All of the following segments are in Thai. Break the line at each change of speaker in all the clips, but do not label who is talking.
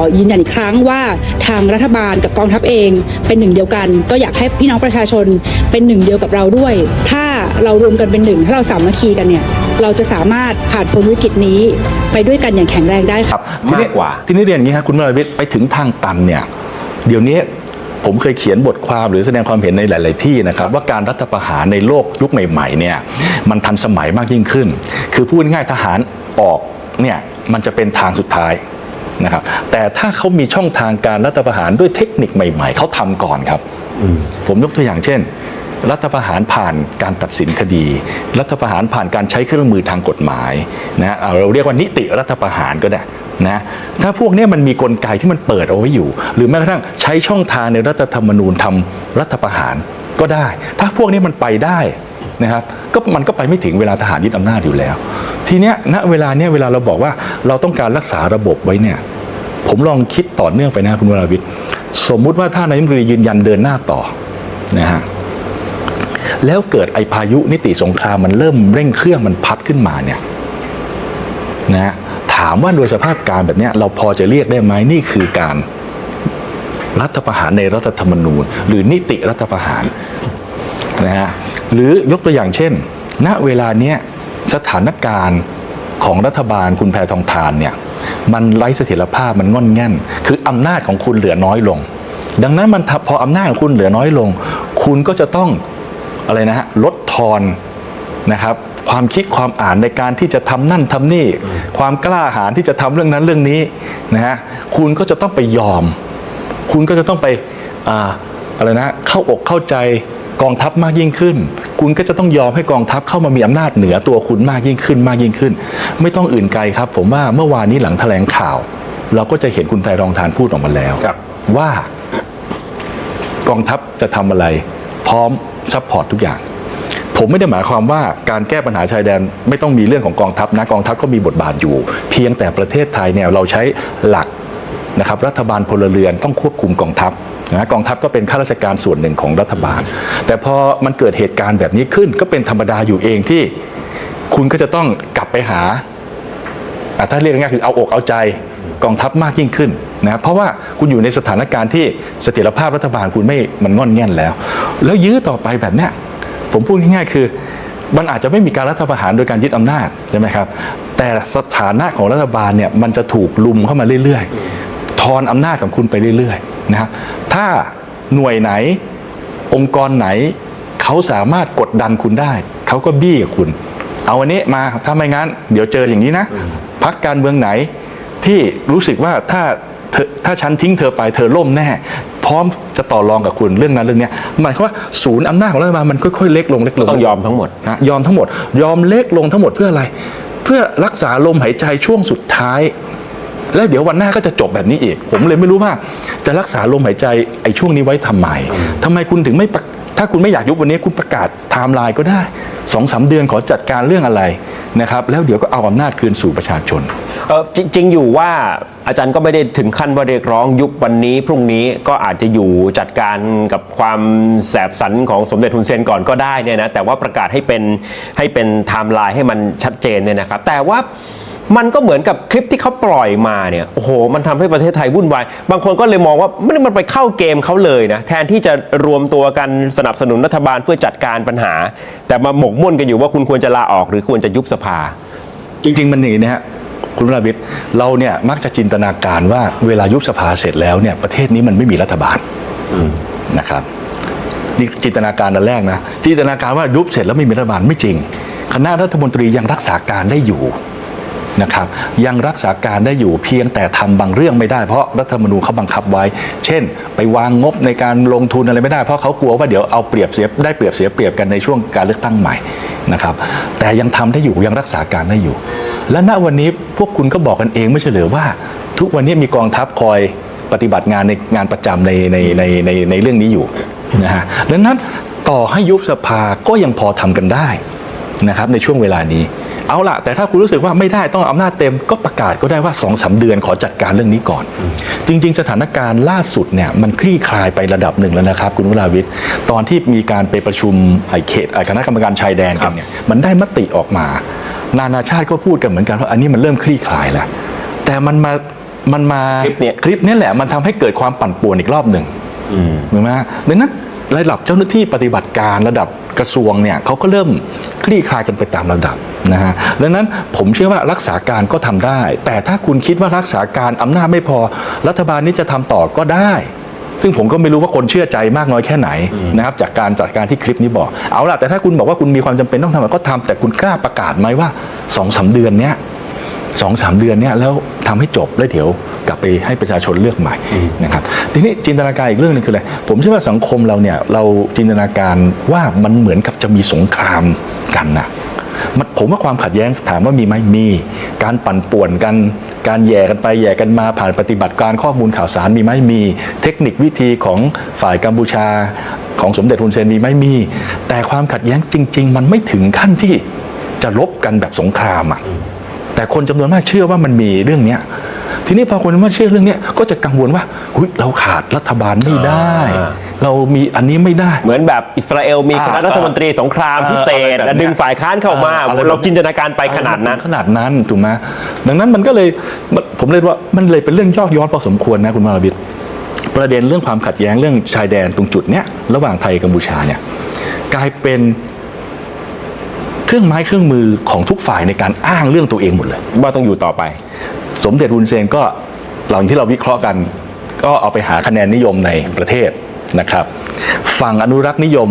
อยืนยันอีกครั้งว่าทางรัฐบาลกับกองทัพเองเป็นหนึ่งเดียวกัน ก็อยากให้พี่น้องประชาชนเป็นหนึ่งเดียวกับเราด้วย ถ้าเรารวมกันเป็นหนึ่งถ้าเราสามัคคีกันเนี่ยเราจะสามารถผ่านพ้นวิกฤตนี้ไปด้วยกันอย่างแข็งแรงได้ค่ะ
ครับทีนี้
มากกว่า
ทีนี้เรียนอย่างนี้ครับคุณวรวิทย์ไปถึงทางตันเนี่ยเดี๋ยวนี้ผมเคยเขียนบทความหรือแสดงความเห็นในหลาย ๆ ที่นะครับ ว่าการรัฐประหารในโลกยุคใหม่ ๆ เนี่ยมันทันสมัยมากยิ่งขึ้น คือพูดง่ายๆทหารออกเนี่ยมันจะเป็นทางสุดท้าย นะครับแต่ถ้าเขามีช่องทางการรัฐประหารด้วยเทคนิคใหม่ ๆเขาทำก่อนครับผมยกตัวอย่างเช่น รัฐประหารผ่านการตัดสินคดี รัฐประหารผ่านการใช้เครื่องมือทางกฎหมายนะเอาเราเรียกว่านิติรัฐประหารก็ได้นะถ้าพวกเนี้ยมันมีกลไกที่มันเปิดเอาไว้อยู่ หรือแม้กระทั่งใช้ช่องทางในรัฐธรรมนูญทำรัฐประหารก็ได้ ถ้าพวกนี้มันไปได้นะครับก็มันก็ไปไม่ถึงเวลาทหารยึดอำนาจอยู่แล้ว ทีเนี้ยณเวลาเนี้ยเวลาเราบอกว่าเราต้องการรักษาระบบไว้เนี่ย ผมลองคิดต่อเนื่องไปนะคุณวราวิทย์สมมุติว่าถ้านายมนตรียืนยันเดินหน้าต่อนะฮะแล้วเกิดไอพายุนิติสงครามมันเริ่มเร่งเครื่องมันพัดขึ้นมาเนี่ยนะฮะถามว่าโดยสภาพการแบบนี้เราพอจะเรียกได้ไหมนี่คือการรัฐประหารในรัฐธรรมนูญ หรือนิติรัฐประหารนะฮะหรือยกตัวอย่างเช่น ณเวลาเนี้ยสถานการณ์ของรัฐบาลคุณแพทองทานเนี่ย มันไร้เสถียรภาพมันง่อนแง่น คืออำนาจของคุณเหลือน้อยลง ดังนั้นมันพออำนาจของคุณเหลือน้อยลง คุณก็จะต้องอะไรนะฮะลดทอนนะครับความคิดความอ่านในการที่จะทำนั่นทำนี่ ความกล้าหาญที่จะทำเรื่องนั้นเรื่องนี้นะฮะคุณก็จะต้องไปยอม คุณก็จะต้องไปออะไรนะเข้าอกเข้าใจกองทัพมากยิ่งขึ้น คุณก็จะต้องยอมให้กองทัพเข้ามามีอำนาจเหนือตัวคุณมากยิ่งขึ้นมากยิ่งขึ้น ไม่ต้องอื่นไกลครับ ผมว่าเมื่อวานนี้หลังแถลงข่าว เราก็จะเห็นคุณไพรองทานพูดออกมาแล้ว
ครับ
ว่ากองทัพจะทำอะไร พร้อมซัพพอร์ตทุกอย่าง ผมไม่ได้หมายความว่าการแก้ปัญหาชายแดนไม่ต้องมีเรื่องของกองทัพนะกองทัพก็มีบทบาทอยู่ เพียงแต่ประเทศไทยเนี่ยเราใช้หลัก นะครับรัฐบาลพลเรือนต้องควบคุมกองทัพนะกองทัพก็เป็นข้าราชการส่วนหนึ่งของรัฐบาล แต่พอมันเกิดเหตุการณ์แบบนี้ขึ้น ก็เป็นธรรมดาอยู่เองที่คุณก็จะต้องกลับไปหา ถ้าเรียกง่ายๆคือเอาอกเอาใจกองทัพมากยิ่งขึ้นนะเพราะว่าคุณอยู่ในสถานการณ์ที่เสถียรภาพรัฐบาลคุณไม่มันงอนแง่นแล้ว แล้วยื้อต่อไปแบบเนี้ยผมพูดง่ายๆคือ มันอาจจะไม่มีการรัฐประหารโดยการยึดอำนาจใช่ไหมครับแต่สถานะของรัฐบาลเนี่ยมันจะถูกลุมเข้ามาเรื่อยๆ อนอำนาจของคุณไปเรื่อยๆนะครับถ้าหน่วยไหนองค์กรไหน เขาสามารถกดดันคุณได้ เขาก็บี้กับคุณ เอาวันนี้มาถ้าไม่งั้น เดี๋ยวเจออย่างนี้นะพักการเมืองไหนที่รู้สึกว่าถ้าเธอถ้าฉันทิ้งเธอไปเธอล่มแน่ พร้อมจะต่อรองกับคุณเรื่องนั้นเรื่องเนี้ยหมายความว่าศูนย์อำนาจของรัฐบาลมันค่อยๆเล็กลงเล็กลง
ต้องยอมทั้งหมด
นะยอมทั้งหมด ยอมเล็กลงทั้งหมดเพื่ออะไร เพื่อรักษาลมหายใจช่วงสุดท้าย แล้วเดี๋ยววันหน้าก็จะจบแบบนี้อีก ผมเลยไม่รู้ว่าจะรักษาลมหายใจไอ้ช่วงนี้ไว้ทำไมทำไมคุณถึงไม่ถ้าคุณไม่อยากยุบวันนี้คุณประกาศไทม์ไลน์ก็ได้สองสามเดือนขอจัดการเรื่องอะไรนะครับแล้วเดี๋ยวก็เอาอำนาจคืนสู่ประชาชน
เออจริงอยู่ว่าอาจารย์ก็ไม่ได้ถึงขั้นว่าเรียกร้องยุบวันนี้ พรุ่งนี้ก็อาจจะอยู่จัดการกับความแสบสันของสมเด็จทุนเซนก่อนก็ได้เนี่ยนะแต่ว่าประกาศให้เป็นให้เป็นไทม์ไลน์ให้มันชัดเจนเนี่ยนะครับแต่ว่า มันก็เหมือนกับคลิปที่เขาปล่อยมาเนี่ยโอ้โห มันทำให้ประเทศไทยวุ่นวาย บางคนก็เลยมองว่ามันไปเข้าเกมเขาเลยนะแทนที่จะรวมตัวกันสนับสนุนรัฐบาลเพื่อจัดการปัญหา แต่มาหมกมุ่นกันอยู่ว่าคุณควรจะลาออกหรือควรจะยุบสภา
จริง ๆ มันอย่างนี้นะฮะคุณราวิทย์เราเนี่ยมักจะจินตนาการว่าเวลายุบสภาเสร็จแล้วเนี่ยประเทศนี้มันไม่มีรัฐบาลนะครับนี่จินตนาการอันแรกนะจินตนาการว่ายุบเสร็จแล้วไม่มีรัฐบาลไม่จริง คณะรัฐมนตรียังรักษาการได้อยู่ นะครับยังรักษาการได้อยู่เพียงแต่ทำบางเรื่องไม่ได้เพราะรัฐธรรมนูญเขาบังคับไว้ เช่น ไปวางงบในการลงทุนอะไรไม่ได้เพราะเขากลัวว่าเดี๋ยวเอาเปรียบเสียได้เปรียบเสียเปรียบกันในช่วงการเลือกตั้งใหม่นะครับแต่ยังทำได้อยู่ยังรักษาการได้อยู่ และณวันนี้พวกคุณก็บอกกันเองไม่ใช่เหรือว่า ทุกวันนี้มีกองทัพคอยปฏิบัติงานในงานประจำในในในในในเรื่องนี้อยู่นะฮะดังนั้นต่อให้ยุบสภาก็ยังพอทำกันได้นะครับในช่วงเวลานี้ เอาล่ะแต่ถ้าคุณรู้สึกว่าไม่ได้ต้องอำนาจเต็มก็ประกาศก็ได้ว่า2อสเดือนขอจัดการเรื่องนี้ก่อน จริง ๆ สถานการณ์ล่าสุดเนี่ยมันคลี่คลายไประดับหนึ่งแล้วนะครับ คุณวราวิทย์ตอนที่มีการไปประชุมไอเขตไอคณะกรรมการชายแดนกันเนี่ยมันได้มติออกมา นานาชาติก็พูดกันเหมือนกันว่าอันนี้มันเริ่มคลี่คลายแล้วแต่มันมามันมา
คลิปเนี่ย
คลิปเนี้แหละมันทำให้เกิดความปั่นป่วนอีกรอบหนึ่ง
อืม
ถูกไหมฮะดังนั้น ระดับเจ้าหน้าที่ปฏิบัติการระดับกระทรวงเนี่ยเขาก็เริ่มคลี่คลายกันไปตามระดับนะฮะดังนั้นผมเชื่อว่ารักษาการก็ทำได้ แต่ถ้าคุณคิดว่ารักษาการอำนาจไม่พอ รัฐบาลนี้จะทำต่อก็ได้ ซึ่งผมก็ไม่รู้ว่าคนเชื่อใจมากน้อยแค่ไหนนะครับจากการจัดการที่คลิปนี้บอก เอาล่ะแต่ถ้าคุณบอกว่าคุณมีความจำเป็นต้องทำก็ทำแต่คุณกล้าประกาศไหมว่าสองสามเดือนเนี้ย สองสามเดือนเนี่ยแล้วทำให้จบแล้วเดี๋ยวกลับไปให้ประชาชนเลือกใหม่นะครับทีนี้จินตนาการอีกเรื่องหนึงคืออะไรผมเชื่อว่าสังคมเราเนี่ยเราจินตนาการว่ามันเหมือนกับจะมีสงครามกันนะมันผมว่าความขัดแย้งถามว่ามีไหมมี การปั่นป่วนกัน การแย่กันไปแย่กันมาผ่านปฏิบัติการข้อมูลข่าวสารมีไหมมี เทคนิควิธีของฝ่ายกัมพูชาของสมเด็จฮุนเซนมีไหมมี แต่ความขัดแย้งจริง ๆ มันไม่ถึงขั้นที่จะลบกันแบบสงครามอะ แต่คนจำนวนมากเชื่อว่ามันมีเรื่องเนี้ยทีนี้พอคนจำนวนมากเชื่อเรื่องเนี้ยก็จะกังวลว่าหุยเราขาดรัฐบาลไม่ได้
อ่า
เรามีอันนี้ไม่ได้
เหมือนแบบอิสราเอลมีคณะ
อ่า
รัฐมนตรีสงคราม
เออ
พิเศษ
อะไรแบบ
และ
เนี้ย
ดึงฝ่ายค้านเข้ามา
อะไรแบบ
เราจินตนาการไปขนาดนั้น
ขนาดนั้นถูกไหมดังนั้นมันก็เลยมันผมเลยว่ามันเลยเป็นเรื่องยอกย้อนพอสมควรนะคุณมาราบิดประเด็นเรื่องความขัดแย้งเรื่องชายแดนตรงจุดเนี้ยระหว่างไทยกัมพูชาเนี่ยกลายเป็น เครื่องไม้เครื่องมือของทุกฝ่ายในการอ้างเรื่องตัวเองหมดเลย
ว่าต้องอยู่ต่อไป
สมเด็จรุนเซนก็หลังที่เราวิเคราะห์กัน ก็เอาไปหาคะแนนนิยมในประเทศนะครับ ฝั่งอนุรักษ์นิยม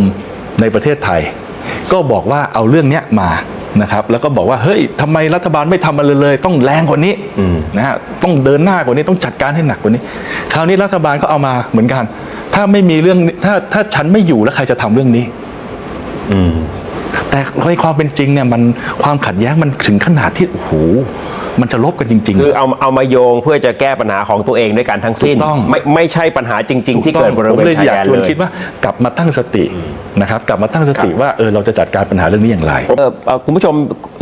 ในประเทศไทย ก็บอกว่าเอาเรื่องเนี้ยมานะครับแล้วก็บอกว่าเฮ้ยทำไมรัฐบาลไม่ทำอะไรเลย ต้องแรงกว่านี้นะฮะต้องเดินหน้ากว่านี้ต้องจัดการให้หนักกว่านี้ คราวนี้รัฐบาลก็เอามาเหมือนกัน ถ้าไม่มีเรื่องถ้าถ้าฉันไม่อยู่แล้วใครจะทำเรื่องนี้
อืม
แต่ในความเป็นจริงเนี่ยมันความขัดแย้งมันถึงขนาดที่โอ้โหมันจะลบกันจริง ๆ
คือเอาเอามาโยงเพื่อจะแก้ปัญหาของตัวเองด้วยกันทั้งสิ้น
ถูกต้อง
ไม่ไม่ใช่ปัญหาจริง ๆ ที่เกิดบริ
ผม
เวณ
เลย
ชาย
อยาก
แดน
ชวน
เลย
คิดว่ากลับมาตั้งสตินะครับกลับมาตั้งสติว่าเออเราจะจัดการปัญหาเรื่องนี้อย่างไร
เอ่อเอ่อคุณผู้ชม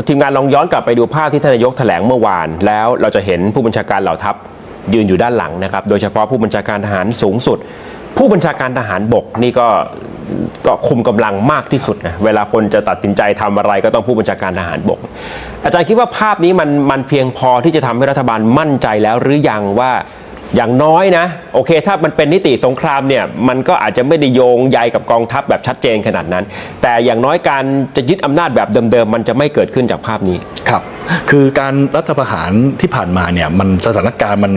ทีมงานลองย้อนกลับไปดูภาพที่ท่านนายกแถลงเมื่อวาน แล้วเราจะเห็นผู้บัญชาการเหล่าทัพยืนอยู่ด้านหลังนะครับ โดยเฉพาะผู้บัญชาการทหารสูงสุด ผู้บัญชาการทหารบกนี่ก็ ก็คุมกำลังมากที่สุดนะเวลาคนจะตัดสินใจทำอะไรก็ต้องผู้บัญชาการทหารบก อาจารย์คิดว่าภาพนี้มันมันเพียงพอที่จะทำให้รัฐบาลมั่นใจแล้วหรือยังว่าอย่างน้อยนะ โอเค ถ้ามันเป็นนิติสงครามเนี่ย มันก็อาจจะไม่ได้โยงใยกับกองทัพแบบชัดเจนขนาดนั้น แต่อย่างน้อยการจะยึดอำนาจแบบเดิมๆ มันจะไม่เกิดขึ้นจากภาพนี้
ครับ คือการรัฐประหารที่ผ่านมาเนี่ยมันสถานการณ์มัน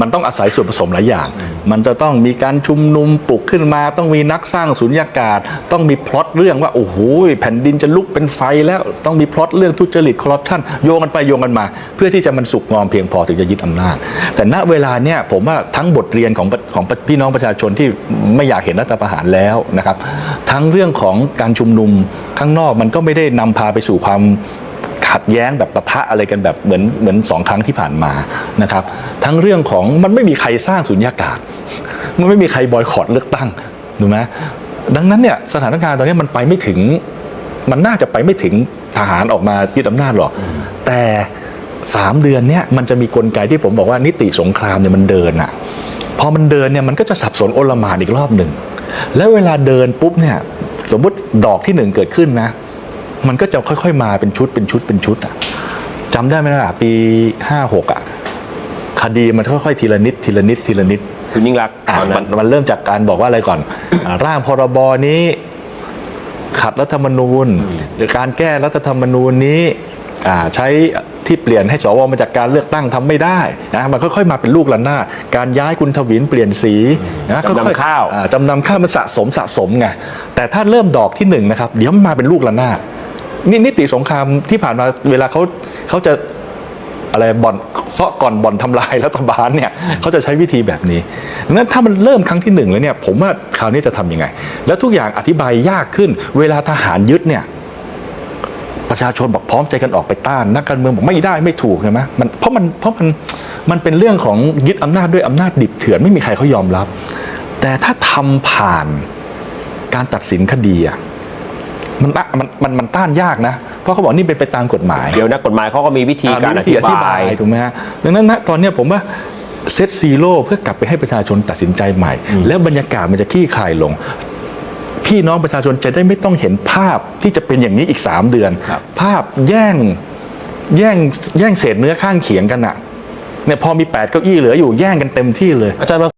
มันต้องอาศัยส่วนผสมหลายอย่าง มันจะต้องมีการชุมนุมปลุกขึ้นมา ต้องมีนักสร้างสุญญากาศ ต้องมีพล็อตเรื่องว่าโอ้โหแผ่นดินจะลุกเป็นไฟแล้วต้องมีพล็อตเรื่องทุจริตคอร์รัปชันโยงกันไปโยงกันมา เพื่อที่จะมันสุกงอมเพียงพอถึงจะยึดอำนาจ แต่ณเวลาเนี่ยผมว่าทั้งบทเรียนของของพี่น้องประชาชนที่ไม่อยากเห็นรัฐประหารแล้วนะครับ ทั้งเรื่องของการชุมนุมข้างนอกมันก็ไม่ได้นำพาไปสู่ความ แย้งแบบปะทะอะไรกันแบบเหมือนเหมือนสองครั้งที่ผ่านมานะครับ ทั้งเรื่องของมันไม่มีใครสร้างสุญญากาศ มันไม่มีใครบอยคอรดเลือกตั้งถูกไหมดังนั้นเนี่ยสถานการณ์ตอนนี้มันไปไม่ถึง มันน่าจะไปไม่ถึงทหารออกมายึดอำนาจหรอก แต่สามเดือนเนี่ยมันจะมีกลไกที่ผมบอกว่านิติสงครามเนี่ยมันเดินอะพอมันเดินเนี่ยมันก็จะสับสนโอลมานอีกรอบหนึ่งแล้วเวลาเดินปุ๊บเนี่ยสมมุติดอกที่หนึ่งเกิดขึ้นนะ มันก็จะค่อยๆมาเป็นชุดเป็นชุดเป็นชุดอะจำได้ไหมล่ะปีห้าหกอะคดีมันค่อยๆทีละนิดทีละนิดทีละนิด
คุณยิ่งรักษณ์
อะ
ตอน
มั
นั้นน
มันเริ่มจากการบอกว่าอะไรก่อนอ่าร่างพรบนี้ ขัดรัฐธรรมนูญ หรือการแก้รัฐธรรมนูญนี้อ่าใช้ที่เปลี่ยนให้สวมาจากการเลือกตั้งทำไม่ได้นะมันค่อยๆมาเป็นลูกระนาดการย้ายคุณทวินเปลี่ยนสีนะ
จำนำ
ค่อยๆ
ข้าว
อ่จำนำข้าวมันสะสมสะสมไงแต่ถ้าเริ่มดอกที่หนึ่งนะครับ เดี๋ยวมันมาเป็นลูกระนาด นี่นิติสงครามที่ผ่านมาเวลาเขาเขาจะอะไรบ่อนเซาะก่อนบ่อนทำลายรัฐบาลเนี่ยเขาจะใช้วิธีแบบนี้ดังนั้นถ้ามันเริ่มครั้งที่หนึ่งแล้วเนี่ยผมว่าคราวนี้จะทำยังไง แล้วทุกอย่างอธิบายยากขึ้น เวลาทหารยึดเนี่ยประชาชนบอกพร้อมใจกันออกไปต้านนักการเมืองบอกไม่ได้ไม่ถูกใช่ไหมมันเพราะมันเพราะมันมันเป็นเรื่องของยึดอำนาจด้วยอำนาจดิบเถื่อนไม่มีใครเขายอมรับ แต่ถ้าทำผ่านการตัดสินคดีอะ มันมันมันมันต้านยากนะ เพราะเขาบอกนี่เป็นไปตามกฎหมาย
เดี๋ยวนักกฎหมายเขาก็มีวิธีการอ
มีวิ
ธิบาย
ถูกไหมฮะดังนั้นนะตอนเนี้ยผมว่าเซตซีโร่เพื่อกลับไปให้ประชาชนตัดสินใจใหม่ แล้วบรรยากาศมันจะคลี่คลายลง พี่น้องประชาชนจะได้ไม่ต้องเห็นภาพที่จะเป็นอย่างนี้อีก 3 เดือน
ครับ
ภาพแย่งแย่งแย่งเศษเนื้อข้างเขียงกันอะเนี่ยพอมี8เก้าอี้เหลืออยู่แย่งกันเต็มที่เลย
อาจารย์